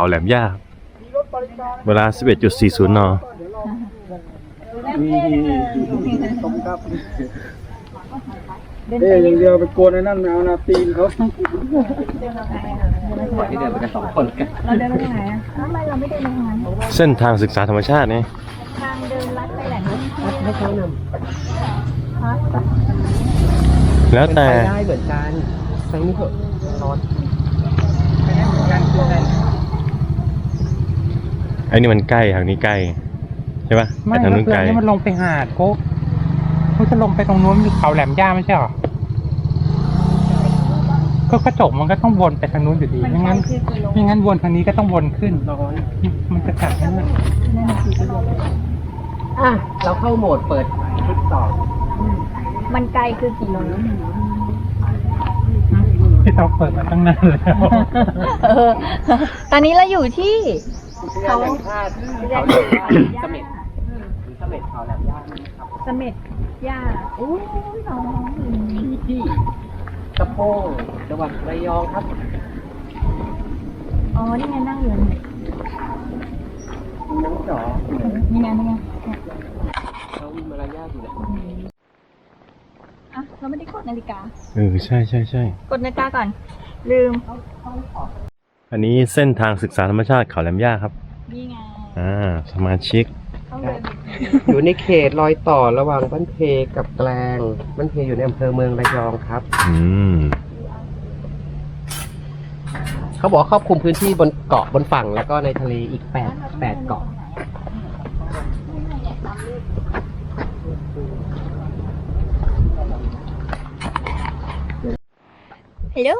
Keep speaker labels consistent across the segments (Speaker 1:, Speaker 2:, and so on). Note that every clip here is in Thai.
Speaker 1: เขาแหลมย่าครับเวลา 11.40น
Speaker 2: นี่ตรงครับเอ๊ยอย่างเดียวไปโกนไอ้นั่นไม่เอานาตีนเขา
Speaker 3: ที่เดินไปกันสองคนกัน
Speaker 4: เราเดินไปทางไหนอะทำไมเราไม่เดินไปทางนั้น
Speaker 1: เส้นทางศึกษาธรรมชาตินี่
Speaker 4: ทางเดินลัดไปแหล่งน้ำ
Speaker 3: ให้เขาน
Speaker 1: แล้วำแต่
Speaker 3: ไปได้เหมือนกันไปนี่เถอะร้อน
Speaker 1: ไอ้นี่ มันใกล้ทางนี้ใกล้ใช่ปะ
Speaker 5: ไม่
Speaker 1: ไอ้ทางนู้น
Speaker 5: เมื่
Speaker 1: ไกล
Speaker 5: อนี้มันลงไปหาดโก้มันจะลงไปตรงนู้นมีเขาแหลมย่าไม่ใช่หรอก็กระจกมันก็ต้องวนไปทางนู้นอยู่ดี
Speaker 4: มัน
Speaker 5: ไม่
Speaker 4: ไกล
Speaker 5: งั้น
Speaker 4: คือกี่โล
Speaker 5: ไม่งั้นวนทางนี้ก็ต้องวนขึ้น
Speaker 3: ร้อน
Speaker 5: มันจะกลับนั่น
Speaker 4: นั่นน่ะกี่กิโล
Speaker 3: อะเราเข้าโหมดเปิดคลิปต่อ
Speaker 4: มันไกลคือกี่โล
Speaker 5: ที่เราเปิดมาตั้งนานแล้ว
Speaker 4: เออ ตอนนี้เราอยู่ที่
Speaker 3: เขาแหลมชาติเขาแหลมชาติเสม็ดเสม็ดเขาแหลมย่านะครับ
Speaker 4: เสม็ดย่าอู้ยน้อง
Speaker 3: ที่ที่สะโพกจังหวัดระยองครับ
Speaker 4: อ๋อ นี่ไงนั่งอยู่นี่
Speaker 3: น้องจ๋อ
Speaker 4: นี่ไงนี่ไง
Speaker 3: เขาวินมารยาทอยู่เนี่ย
Speaker 4: อะ เราไม่ได้กดนาฬิกา
Speaker 1: เออ ใช่ใช่ใช่
Speaker 4: กดนาฬิกาก่อน ลืม
Speaker 1: อันนี้เส้นทางศึกษาธรรมชาติเขาแหลมย่าครับ
Speaker 4: นี่ไง
Speaker 1: อ่า สมาชิก
Speaker 4: เขาเลย
Speaker 3: อยู่ในเขตรอยต่อระหว่างบ้านเพกับแกลงบ้านเพอยู่ในอำเภอเมืองระยองครับ
Speaker 1: อืม
Speaker 3: เขาบอกว่าครอบคลุมพื้นที่บนเกาะบนฝั่งแล้วก็ในทะเลอีกแปดแปดเกาะ
Speaker 4: ฮัลโหล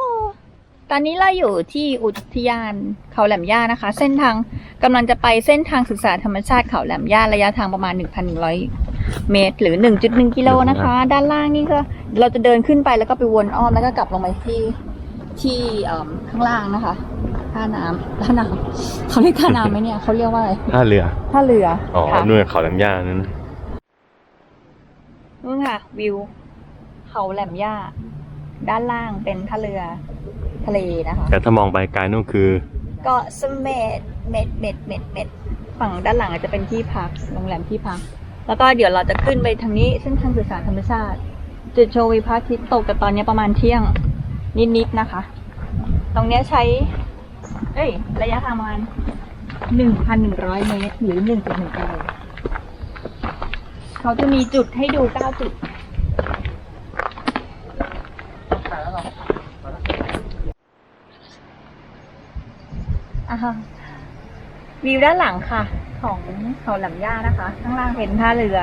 Speaker 4: ตอนนี้เราอยู่ที่อุทยานเขาแหลมย่านะคะ เส้นทางกำลังจะไปเส้นทางศึกษาธรรมชาติเขาแหลมย่าระยะทางประมาณ 1,100 เมตร หรือ 1.1 กิโลนะคะ ด้านล่างนี่ก็เราจะเดินขึ้นไปแล้วก็ไปวนอ้อมแล้วก็กลับลงไปที่ที่เอิ่มข้างล่างนะคะท่าน้ำท่าน้ำเขาเรียกท่าน้ำไหมเนี่ยเขาเรียกว่าอะไร
Speaker 1: ท่าเรือ
Speaker 4: ท่าเรือ
Speaker 1: อ๋อ
Speaker 4: ค่ะ
Speaker 1: นู่นเขาแหลมย่านั่นนะ
Speaker 4: นู่นค่ะ วิว เขาแหลมย่า ด้านล่างเป็นท่าเรือ ทะเลนะคะ
Speaker 1: แต่ถ้ามองไปไกลนู่นคือ
Speaker 4: เกาะเสม็ดเม็ดเม็ดเม็ดเม็ดฝั่งด้านหลังอาจจะเป็นที่พักโรงแรมที่พัก แล้วก็เดี๋ยวเราจะขึ้นไปทางนี้เส้นทางสื่อสารธรรมชาติ จุดชมวิวพระอาทิตย์ตกแต่ตอนนี้ประมาณเที่ยงนิดๆนะคะ ตรงเนี้ยใช้ เอ้ย ระยะทางประมาณหนึ่งพันหนึ่งร้อยเมตร หรือหนึ่งจุดหนึ่งกิโลเขาจะมีจุดให้ดูเก้าจุด อ่าฮะวิวด้านหลังค่ะ ของเขาแหลมย่านะคะ ข้างล่างเป็นท่าเรือ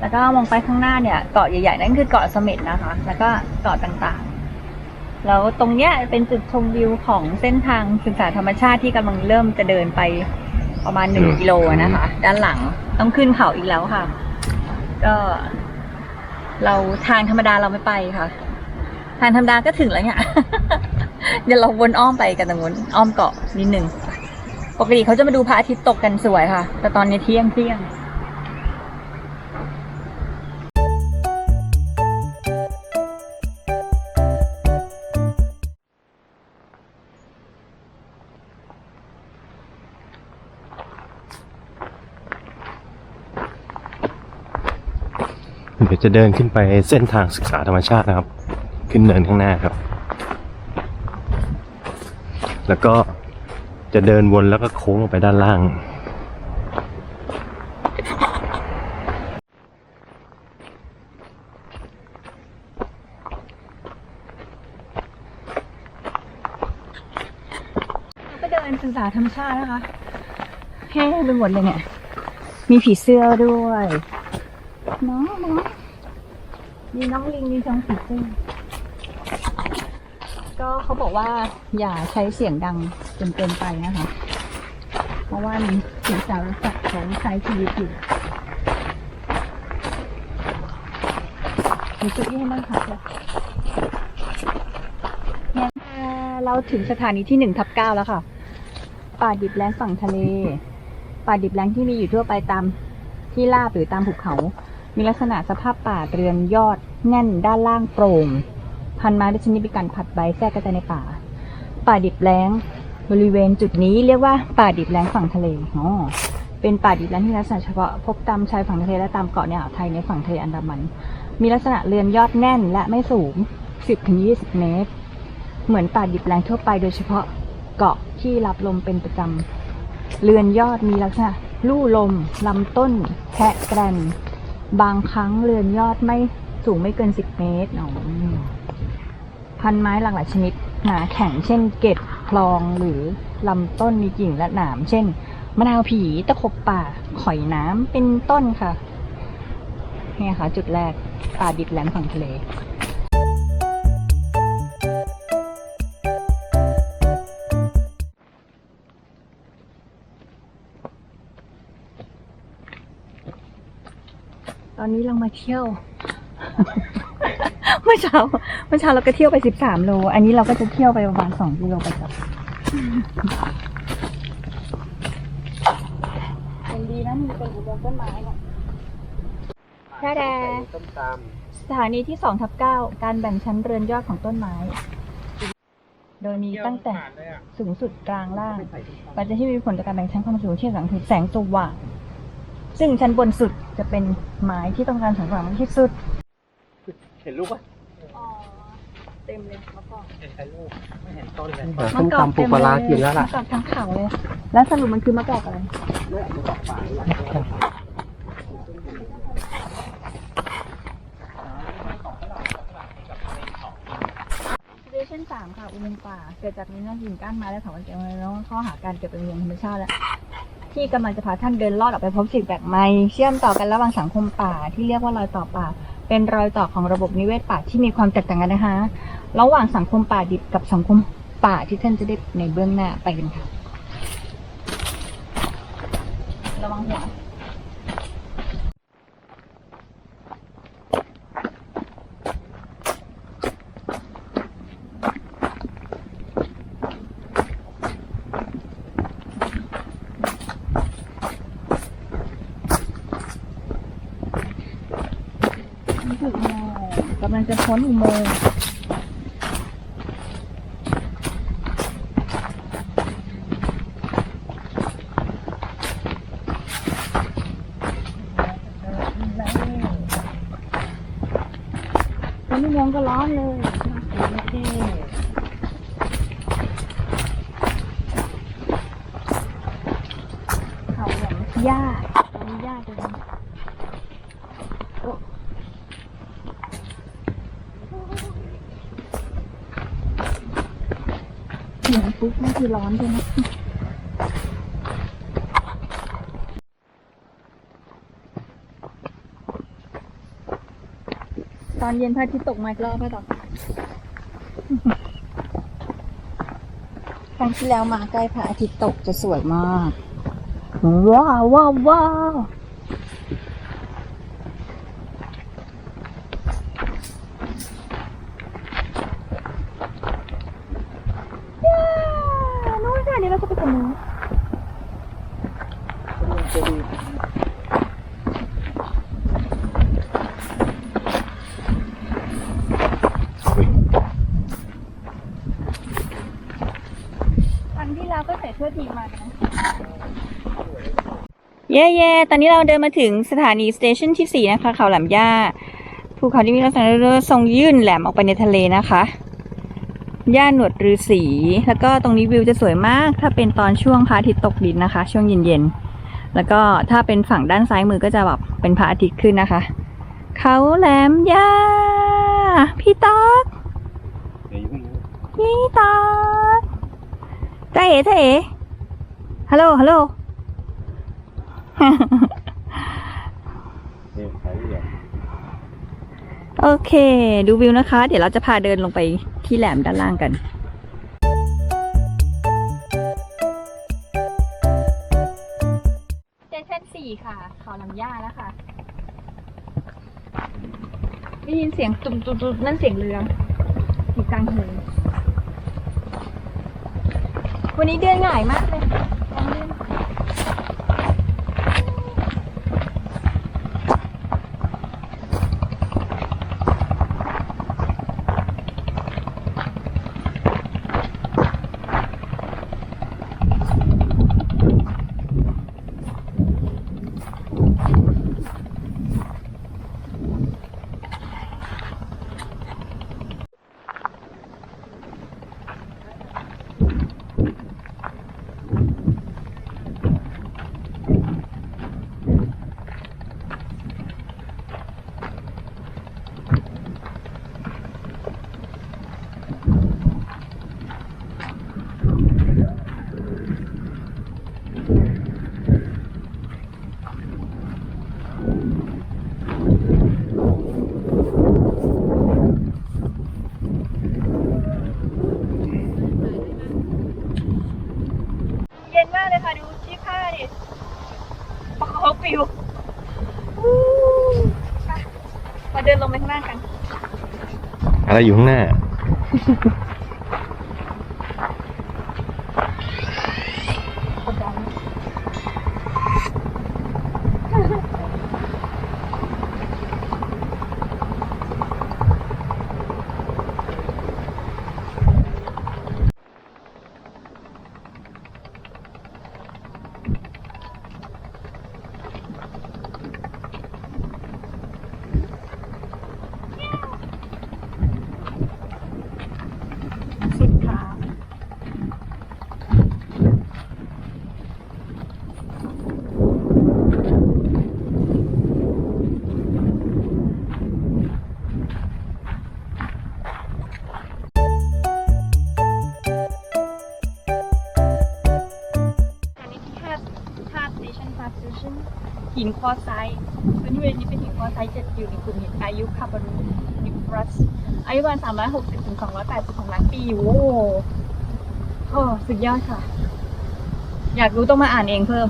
Speaker 4: แล้วก็มองไปข้างหน้าเนี่ยเกาะใหญ่ๆนั่นคือเกาะเสม็ดนะคะ แล้วก็เกาะต่างๆ แล้วตรงเนี้ยเป็นจุดชมวิวของเส้นทางศึกษาธรรมชาติที่กำลังเริ่มจะเดินไปประมาณหนึ่ง
Speaker 1: อืม
Speaker 4: กิโลนะคะ ด้านหลังต้องขึ้นเขาอีกแล้วค่ะ ก็ เราทางธรรมดาเราไม่ไปค่ะ ทางธรรมดาก็ถึงแล้วเนี่ย เดี๋ยวเราวนอ้อมไปกันตรงนู้นอ้อมเกาะนิดหนึ่งปกติเขาจะมาดูพระอาทิตย์ตกกันสวยค่ะ แต่ตอนนี้เที่ยงเที่ยง
Speaker 1: เดี๋ยวจะเดินขึ้นไปเส้นทางศึกษาธรรมชาตินะครับ ขึ้นเนินข้างหน้าครับ แล้วก็จะเดินวนแล้วก็โค้งลงไปด้านล่าง
Speaker 4: ก็เดินศึกษาธรรมชาตินะคะแห้งไปหมดเลยเนี่ย มีผีเสื้อด้วย น้องน้องมีน้องลิงมีน้องผีเสื้อ ก็เขาบอกว่าอย่าใช้เสียงดังจนเกินไปนะคะ เพราะว่ามีสิ่งสารสัตว์ของใช้ชีวิตอยู่มีจุดที่ให้นั่งพักเลยเนี่ยเราถึงสถานีที่หนึ่งทับเก้าแล้วค่ะ ป่าดิบแล้งฝั่งทะเล ป่าดิบแล้งที่มีอยู่ทั่วไปตามที่ราบหรือตามภูเขา มีลักษณะสภาพป่าเรือนยอดแน่นด้านล่างโปร่ง พันไม้ด้วยชนิดมีการผัดใบแทรกกระจายในป่า ป่าดิบแล้ง บริเวณจุดนี้เรียกว่าป่าดิบแรงฝั่งทะเลอ๋อเป็นป่าดิบแรงที่ลักษณะเฉพาะพบตามชายฝั่งทะเลและตามเกาะในอ่าวไทยในฝั่งทะเลอันดามัน มีลักษณะเรือนยอดแน่นและไม่สูง 10-20 เมตร เหมือนป่าดิบแรงทั่วไปโดยเฉพาะเกาะที่รับลมเป็นประจำ เรือนยอดมีลักษณะลู่ลมลำต้นแทะแกรนบางครั้งเรือนยอดไม่สูงไม่เกิน 10 เมตรอ๋อ พันไม้หลากหลายชนิดหนาแข็งเช่นเกล็ดคลองหรือลำต้นมีกิ่งและหนาม เช่น มะนาวผีตะขบป่าข่อยน้ำเป็นต้นค่ะเนี่ยค่ะ จุดแรกป่าดิบแหลมฝั่งทะเลตอนนี้เรามาเที่ยว เมื่อเช้าเมื่อเช้าเราก็เที่ยวไปสิบสามโล อันนี้เราก็จะเที่ยวไปประมาณสองกิโลไปจ้ะเป็นดีนะมีเป็นอุโมงค์ต้นไม้เนาะแค่แด
Speaker 3: ต้มต
Speaker 4: สถานีที่สองทับเก้าการแบ่งชั้นเรือนยอดของต้นไม้ โดยมีตั้งแต่สูงสุดกลางล่างปัจจัยที่มีผลต่อการแบ่งชั้นความสูงที่หลังคือแสงสว่างซึ่งชั้นบนสุดจะเป็นไม้ที่ต้องการแสงสว่างมากที่สุด
Speaker 3: เห็นรูปปะ
Speaker 4: อ๋อเต็มเลยมะกอก
Speaker 3: เห็นรูปไม่เห็นต้นเลยต้มตำปูปลาร้ากินแล้วล่ะ
Speaker 4: มะกอกทั้งเขาเลย แล้วสรุปมันคือมะกอกอะไรสเตชันสามค่ะ อุโมงค์ป่า เกิดจากนิ้วหินก้านไม้และเถาวัลย์แกงแล้วข้อหาการเก็บเป็นเมืองธรรมชาติและที่กำลังจะพาท่านเดินลอดออกไปพบสิ่งแปลกใหม่ เชื่อมต่อกันระหว่างสังคมป่าที่เรียกว่ารอยต่อป่า เป็นรอยต่อของระบบนิเวศป่าที่มีความแตกต่างกันนะคะ ระหว่างสังคมป่าดิบกับสังคมป่าที่ท่านจะได้ในเบื้องหน้าไปกันค่ะ ระวังหัว นี่คืออุโมงค์กำลัง จะพ้นอุโมงค์พ้นอุโมงค์ก็ร้อนเลยเขาแหลมหญ้าตรงนี้หญ้าเต็ม เสียงปุ๊บนี่คือร้อนใช่ไหมตอนเย็นพระอาทิตย์ตกมาอีกรอบไหมต่อครั้งที่แล้วมาใกล้พระอาทิตย์ตกจะสวยมาก ว้าวว้าวว้าวย้านู้นค่ะเดี๋ยวเราจะไปตรงนู้น ครั้งที่แล้วก็ใส่เสื้อทีมมานะ เย่เย่ตอนนี้เราเดินมาถึงสถานีสเตชันที่สี่นะคะ เขาแหลมย่า ภูเขาที่มีลักษณะเรือทรงยื่นแหลมออกไปในทะเลนะคะ ย่าหนวดรือสีแล้วก็ตรงนี้วิวจะสวยมาก ถ้าเป็นตอนช่วงพระอาทิตย์ตกดินนะคะ ช่วงเย็นๆ แล้วก็ถ้าเป็นฝั่งด้านซ้ายมือก็จะแบบเป็นพระอาทิตย์ขึ้นนะคะ เขาแหลมย่า พี่ต๊อกพี่ต๊อกจ้าเอ๋จ้าเอ๋ ฮัลโหล ฮัลโหล โอเค ดูวิวนะคะ เดี๋ยวเราจะพาเดินลงไปที่แหลมด้านล่างกันสเตชันสี่ค่ะ เขาลำย่าแล้วค่ะ ได้ยินเสียงตุ่มๆๆนั่นเสียงเรืออยู่กลางทะเลวันนี้เดือนง่ายมากเลย กลางเดือน เย็นมากเลยค่ะ ดูที่ผ้าดิปอกปิวอู้ไปมาเดินลงไปข้างล่างกัน
Speaker 1: อะไรอยู่ข้างหน้า
Speaker 4: หินคอไซพื้นที่เวนี้เป็นหินคอไซจะอยู่ในกลุ่มหินอายุคาร์บอนนิฟรัสอายุประมาณ360ถึง280ของล้านปีโอ้โหสุดยอดค่ะ อยากรู้ต้องมาอ่านเองเพิ่ม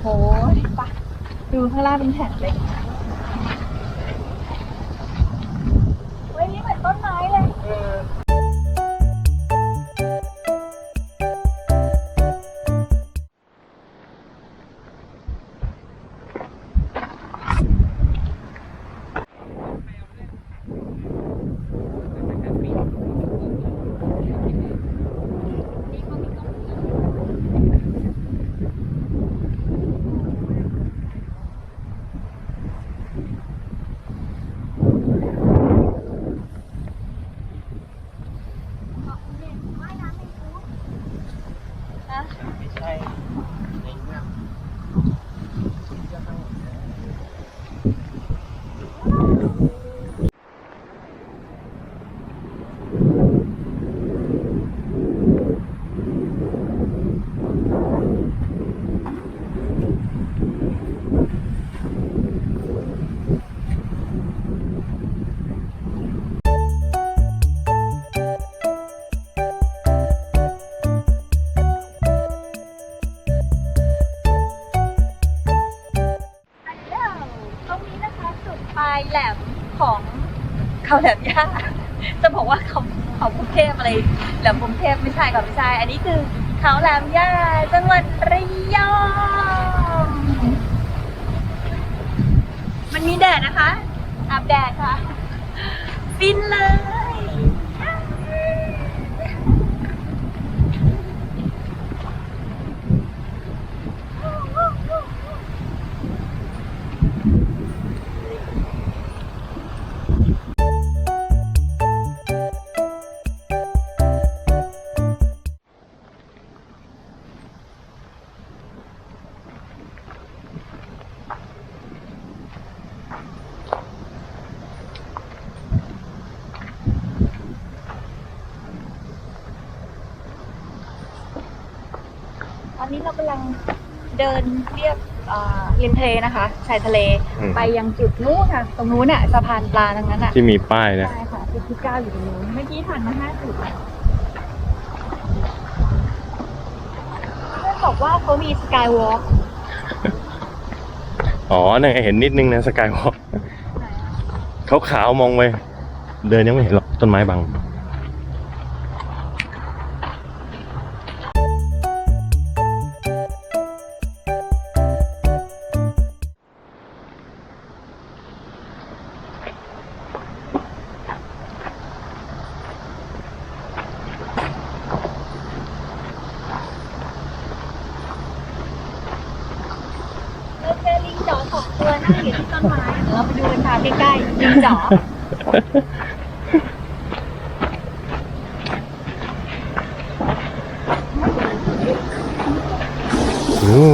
Speaker 4: โหปะดูข้างล่างเป็นแผ่นเลย ค่ะ จะบอกว่าเขาเขากรุงเทพอะไรแหลมกรุงเทพไม่ใช่ค่ะไม่ใช่ อันนี้คือเขาแหลมย่าจังหวัดระยอง มันมีแดดนะคะอาบแดดค่ะฟินเลย เดินเรียบอ่าริมทะเลนะคะชายทะเล
Speaker 1: อืม
Speaker 4: ไปยังจุดนู้นค่ะ ตรงนู้นน่ะสะพานปลาตรงนั้นอะ
Speaker 1: ที่มีป้ายนะ
Speaker 4: ใช่ค่ะจุดที่เก้าอยู่ตรงนู้นเมื่อกี้ผ่านมาห้าจุดเพื่อนบอกว่าเขามีสกายวอล์ก
Speaker 1: อ๋อเนี่ยเห็นนิดนึงนะสกายวอล์กเขาขาวๆมองไปเดินยังไม่เห็นหรอกต้นไม้บัง โอ้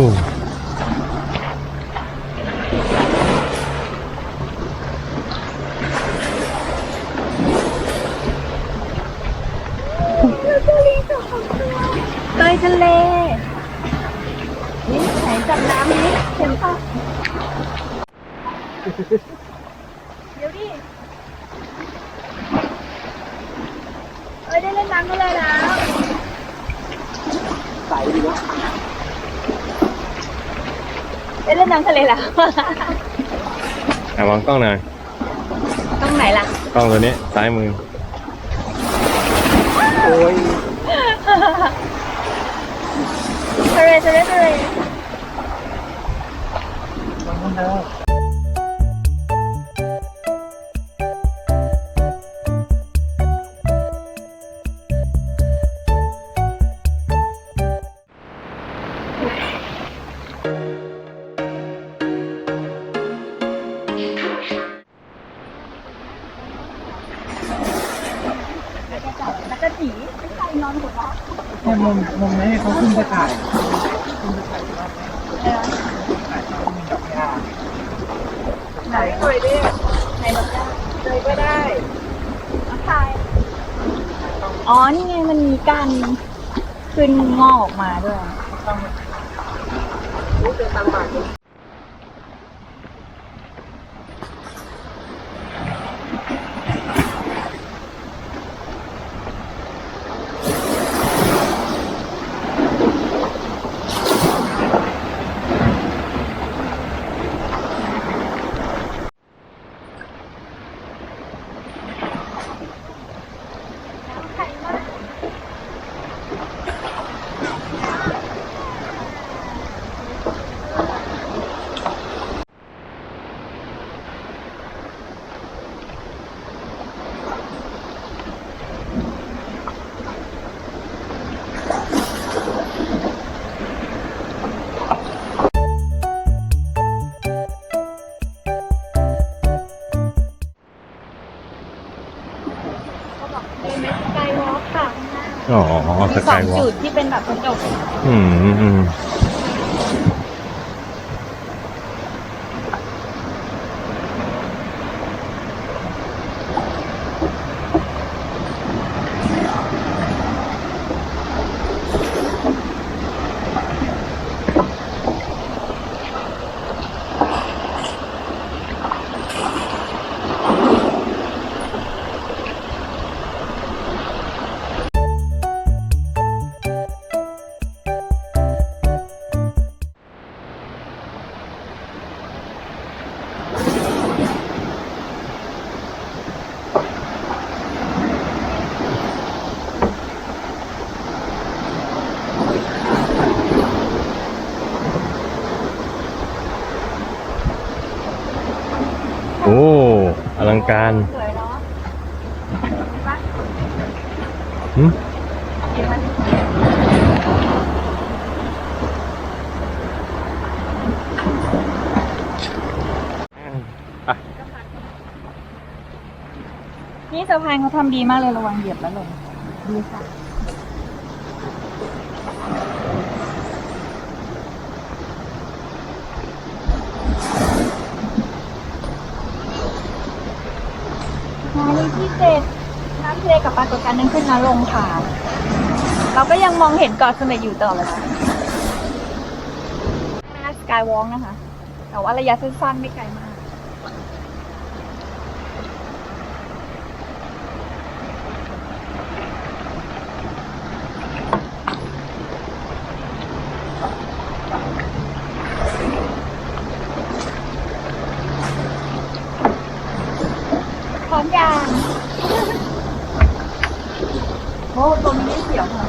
Speaker 4: เตยทะเล นี่ไหนจับน้ำนี้เห็นปะ เดี๋ยวดิ เอ้ยได้เล่นน้ำทะเลแล้ว
Speaker 2: ใสดีนะ
Speaker 4: ได้เล่นน้ำทะเล แล้ว
Speaker 1: อะวางกล้องหน่อย
Speaker 4: ต้องไหนล่ะ
Speaker 1: กล้องตัวนี้ซ้ายมือ
Speaker 2: โอ้ย
Speaker 4: ทะเลทะเลทะเลแล้ว สกายวอล์กค่ะ
Speaker 1: อ๋อ
Speaker 4: มี
Speaker 1: ส
Speaker 4: สอกา
Speaker 1: งยวอล์
Speaker 4: จุ
Speaker 1: ก
Speaker 4: ดที่เป็นแบบกระจก
Speaker 1: อืมอืม การ
Speaker 4: สวยเนาะ
Speaker 1: หึ
Speaker 4: เห็นไหมนี่สะพานเขาทำดีมากเลยระวังเหยียบแล้วลงดีค่ะ สถานีที่เจ็ดน้ำทะเลกับปรากฏการณ์ นั้นขึ้นน้ำลงค่ะ เราก็ยังมองเห็นเกาะเสม็ดอยู่ตลอดเวลาหน้าสกายวอล์กนะคะ แต่ว่าระยะสั้นๆไม่ไกลมาก พร้อมยัง โอ้ตรงนี้เสียวค่ะ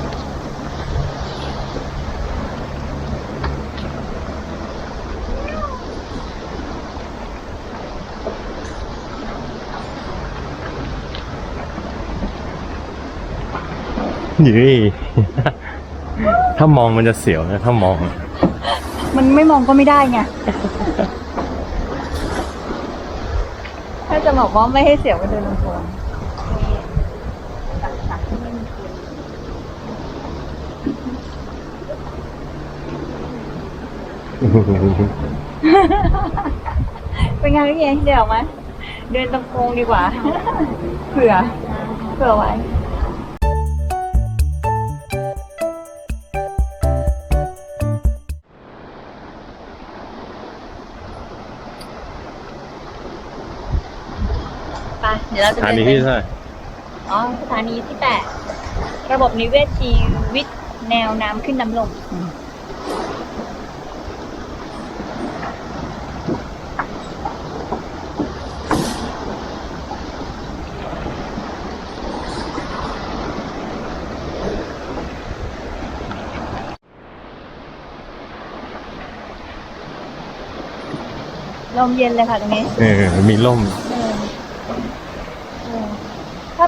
Speaker 1: ยี่ ถ้ามองมันจะเสียวนะ ถ้ามอง
Speaker 4: มันไม่มองก็ไม่ได้ไง ถ้าจะบอกว่าไม่ให้เสียวก็เดินลงโทนจากๆที่ไม่มีเสียงเป็นไงพี่เองเดี๋ยวไหมเดินตรงโค้งดีกว่า เผื่อ เผื่อไว้ เรา
Speaker 1: ส
Speaker 4: จะ
Speaker 1: ถา
Speaker 4: เดิน
Speaker 1: นี
Speaker 4: ไป
Speaker 1: ที่เท่าไหร่
Speaker 4: อ๋อสถานีที่แปดระบบนิเวศชีวิตแนวน้ำขึ้นน้ำลง ลมเย็นเลยค่ะตรงนี้
Speaker 1: เออมีร่ม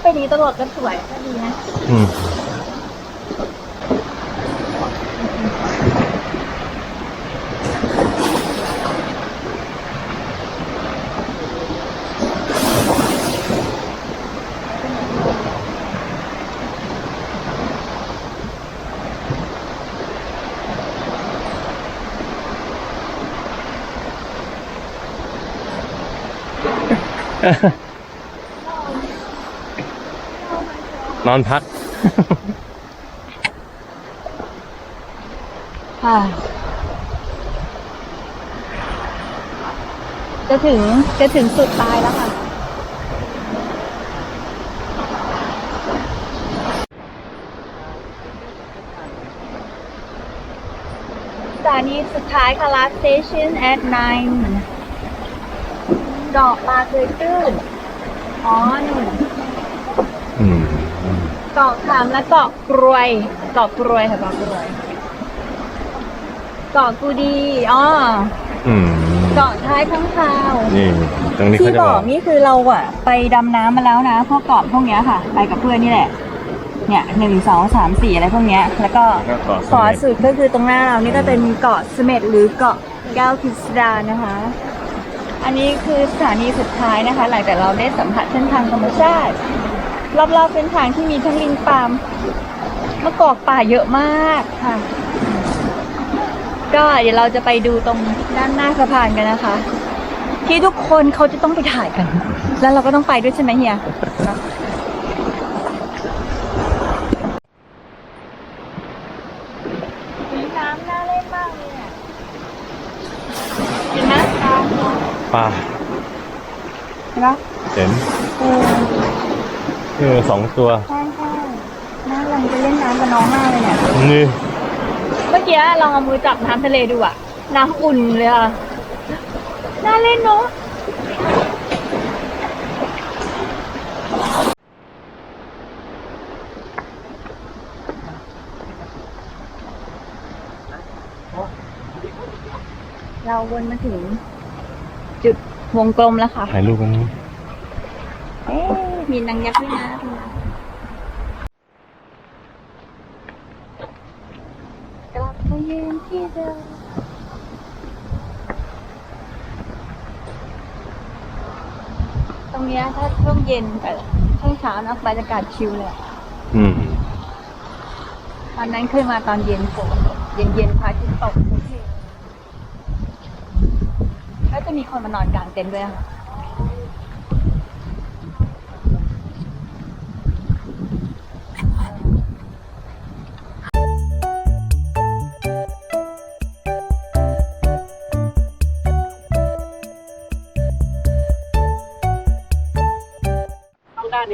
Speaker 4: ถ้าไปนี้ตำรวจก็สวยก็ดีนะ
Speaker 1: อืม นอนพัก
Speaker 4: ค่ะ จะถึงจะถึงสุดตายแล้วค่ะ สถานีสุดท้ายค่ะ last station at nine ดอกปลาเคยตื้นอ๋อหนึ่ง
Speaker 1: อืม
Speaker 4: เกาะขามและเกาะกรวยเกาะกรวยค่ะเกาะกรวยเกาะกูดีอ๋อ
Speaker 1: อืม
Speaker 4: เกาะท้ายข้างคาว
Speaker 1: นี่ตรงนี้
Speaker 4: ที่
Speaker 1: เขาจะ
Speaker 4: บบอ
Speaker 1: อกก
Speaker 4: นี่คือเราอะไปดำน้ำมาแล้วนะพวกเกาะพวกเนี้ยค่ะ ไปกับเพื่อนนี่แหละ เนี่ยหนึ่งสองสามสี่อะไรพวกเนี้ย แล้วก็
Speaker 1: แล้วก็เกาะเสม็ด
Speaker 4: ขวาสุดก็คือตรงหน้าเรานี่ก็เป็นเกาะเสม็ดหรือเกาะแก้วพิสดารนะคะ อันนี้คือสถานีสุดท้ายนะคะ หลังจากเราได้สัมผัสเส้นทางธรรมชาติ รอบๆเส้นทางที่มีทั้งลิงปามมะกอกป่าเยอะมากค่ะ ก็เดี๋ยวเราจะไปดูตรงด้านหน้าสะพานกันนะคะ ที่ทุกคนเขาจะต้องไปถ่ายกัน แล้วเราก็ต้องไปด้วยใช่ไหมเฮียสีน้ำน่าเล่นมากเลยอะเห็นไหมตาม
Speaker 1: ปลา
Speaker 4: เห็นไหม
Speaker 1: เห็น
Speaker 4: เออ
Speaker 1: เออสองตัว
Speaker 4: ใช่ใช่น่าลองไปเล่นน้ำกับน้องมากเลยเนี่ย
Speaker 1: นี่
Speaker 4: เมื่อกี้ลองเอามือจับน้ำทะเลดูอะน้ำอุ่นเลยอะน่าเล่นเนาะเราวนมาถึง จุดวงกลมแล้วค่ะ
Speaker 1: ถ่ายรูปกันนี้
Speaker 4: เอ๊ะ มีนางยักษ์ด้วยนะกลับมายืนที่เดิมตรงเนี้ยถ้าช่วงเย็นกับช่วงเช้านะบรรยากาศชิลเลยอะ
Speaker 1: อืม
Speaker 4: ตอนนั้นเคยมาตอนเย็นฝนเย็นเย็นๆพระอาทิตย์ตกโอเคแล้วจะมีคนมานอนกลางเต็นท์ด้วยอะค่ะ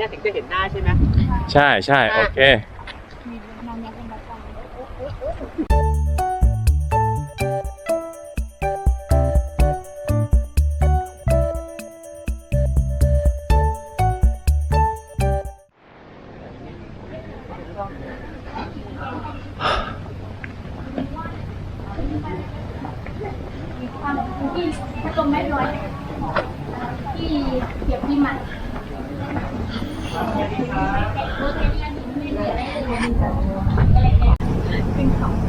Speaker 3: นเนี้ยถึงจะเห็นหน้าใช่ไหม
Speaker 1: ใช่ใช่โอเค
Speaker 4: ขึ้น